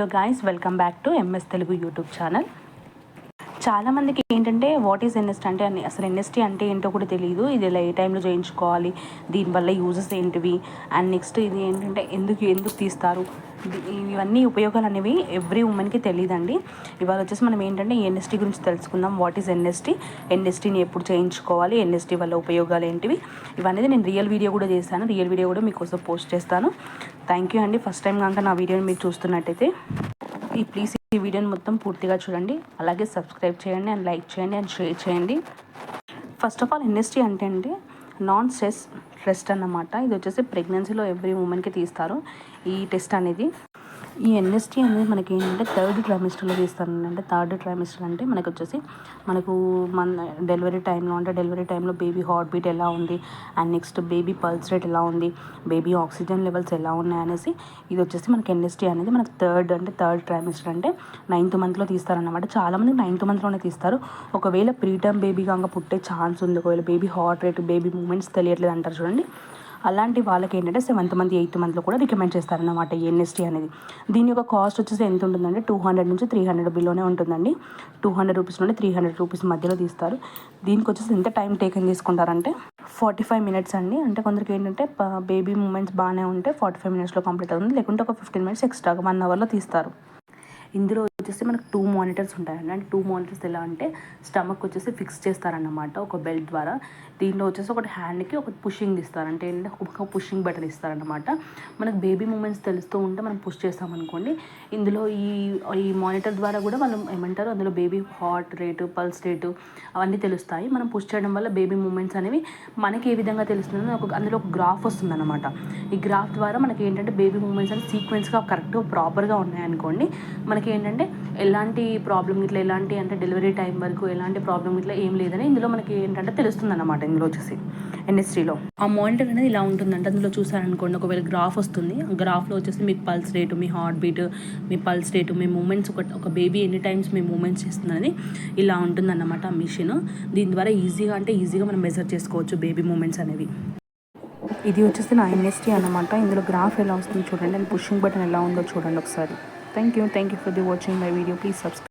hello guys welcome back to MS Telugu YouTube channel చాలామందికి ఏంటంటే what is NST అంటే అసలు ఎన్ఎస్టీ అంటే ఏంటో కూడా తెలియదు ఇది ఇలా ఏ టైంలో చేయించుకోవాలి దీనివల్ల యూజెస్ ఏంటివి అండ్ నెక్స్ట్ ఇది ఏంటంటే ఎందుకు ఎందుకు తీస్తారు? ఇవన్నీ ఉపయోగాలు అనేవి ఎవ్రీ ఉమెన్కి తెలియదండి ఇవాళ వచ్చేసి మనం ఏంటంటే ఎన్ఎస్టీ గురించి తెలుసుకుందాం. వాట్ ఈజ్ ఎన్ఎస్టీ ఎన్ఎస్టీని ఎప్పుడు చేయించుకోవాలి? ఎన్ఎస్టీ వల్ల ఉపయోగాలు ఏంటివి? ఇవన్నీ నేను రియల్ వీడియో కూడా చేశాను. రియల్ వీడియో కూడా మీకోసం పోస్ట్ చేస్తాను. థ్యాంక్ యూ అండి. ఫస్ట్ టైం కనుక నా వీడియోని మీరు చూస్తున్నట్టయితే ఈ ప్లీజ్ ఈ వీడియోని మొత్తం పూర్తిగా చూడండి. అలాగే సబ్స్క్రైబ్ చేయండి అండ్ లైక్ చేయండి అండ్ షేర్ చేయండి. First of all N S T అంటే అండి నాన్ స్ట్రెస్ టెస్ట్ అన్నమాట. ఇది వచ్చేసి ప్రెగ్నెన్సీలో ఎవ్రీ ఉమెన్కి తీస్తారు. ఈ టెస్ట్ అనేది. ఈ ఎన్ఎస్టీ అనేది మనకి ఏంటంటే థర్డ్ ట్రైమిస్టర్లో తీస్తారు అంటే థర్డ్ ట్రైమిస్టర్ అంటే మనకు వచ్చేసి మనకు మన డెలివరీ టైంలో అంటే డెలివరీ టైంలో బేబీ హార్ట్ బీట్ ఎలా ఉంది and next baby pulse rate ఎలా ఉంది బేబీ ఆక్సిజన్ లెవెల్స్ ఎలా ఉన్నాయి అనేసి ఇది వచ్చేసి మనకి ఎన్ఎస్టీ అనేది మనకి థర్డ్ అంటే థర్డ్ ట్రైమిస్టర్ అంటే నైన్త్ మంత్లో తీస్తారన్నమాట. చాలామంది నైన్త్ మంత్లోనే తీస్తారు. ఒకవేళ ప్రీ టర్మ్ బేబీ కనుక పుట్టే ఛాన్స్ ఉంది ఒకవేళ baby heart rate baby movements తెలియట్లేదు అంటారు చూడండి. అలాంటి వాళ్ళకి ఏంటంటే సెవెంత్ మంత్ ఎయిత్ మంత్లో కూడా రికమెండ్ చేస్తారన్నమాట ఎన్ఎస్టీ అనేది. దీని యొక్క కాస్ట్ వచ్చేసి ఎంత ఉంటుందంటే టూ హండ్రెడ్ నుంచి త్రీ హండ్రెడ్ బిలోనే ఉంటుందండి. టూ హండ్రెడ్ రూపీస్ నుండి త్రీ హండ్రెడ్ రూపీస్ మధ్యలో తీస్తారు. దీనికి వచ్చేసి ఎంత టైం టేకన్ తీసుకుంటారంటే ఫార్టీ ఫైవ్ మినిట్స్ అండి. అంటే కొందరికి ఏంటంటే బేబీ మూమెంట్స్ బాగానే ఉంటే ఫార్టీ ఫైవ్ మినిట్స్లో కంప్లీట్ అవుతుంది. లేకుంటే ఒక ఫిఫ్టీన్ మినిట్స్ ఎక్స్ట్రాగా వన్ అవర్లో తీస్తారు. ఇందులో వచ్చేసి మనకు టూ మానిటర్స్ ఉంటాయండి. అంటే టూ మానిటర్స్ ఎలా అంటే స్టమక్ వచ్చేసి ఫిక్స్ చేస్తారన్నమాట ఒక బెల్ట్ ద్వారా. దీంట్లో వచ్చేసి ఒకటి హ్యాండ్కి ఒక పుషింగ్ ఇస్తారంటే ఏంటంటే ఒక పుషింగ్ బటన్ ఇస్తారన్నమాట. మనకు బేబీ మూమెంట్స్ తెలుస్తూ ఉంటే మనం పుష్ చేస్తామనుకోండి ఇందులో ఈ ఈ మానిటర్ ద్వారా కూడా మనం ఏమంటారు? అందులో baby heart rate pulse rate అవన్నీ తెలుస్తాయి. మనం పుష్ చేయడం వల్ల బేబీ మూమెంట్స్ అనేవి మనకి ఏ విధంగా తెలుస్తుందో ఒక అందులో ఒక గ్రాఫ్ వస్తుందన్నమాట. ఈ గ్రాఫ్ ద్వారా మనకి ఏంటంటే బేబీ మూమెంట్స్ అనేవి సీక్వెన్స్గా కరెక్ట్గా ప్రాపర్గా ఉన్నాయనుకోండి మనకి ఏంటంటే ఎలాంటి ప్రాబ్లం ఇట్లా ఎలాంటి అంటే డెలివరీ టైం వరకు ఎలాంటి ప్రాబ్లం ఇట్లా ఏం లేదని ఇందులో మనకి ఏంటంటే తెలుస్తుంది అనమాట ఇందులో వచ్చేసి ఎన్ఎస్టీలో ఆ మానిటర్ అనేది ఇలా ఉంటుందంటే. అందులో చూసారనుకోండి ఒకవేళ గ్రాఫ్ వస్తుంది ఆ గ్రాఫ్లో వచ్చేసి మీ పల్స్ రేటు మీ హార్ట్ బీట్ మీ పల్స్ రేటు మీ మూమెంట్స్ ఒక ఒక బేబీ ఎన్ని టైమ్స్ మీ మూమెంట్స్ చేస్తుందని ఇలా ఉంటుందన్నమాట ఆ మిషన్ దీని ద్వారా ఈజీగా అంటే ఈజీగా మనం మెజర్ చేసుకోవచ్చు బేబీ మూమెంట్స్ అనేవి. ఇది వచ్చేసి నా ఎన్ఎస్టీ అనమాట ఇందులో గ్రాఫ్ ఎలా వస్తుంది చూడండి. అండ్ పుషింగ్ బటన్ ఎలా ఉందో చూడండి ఒకసారి. thank you thank you for the watching my video. Please subscribe.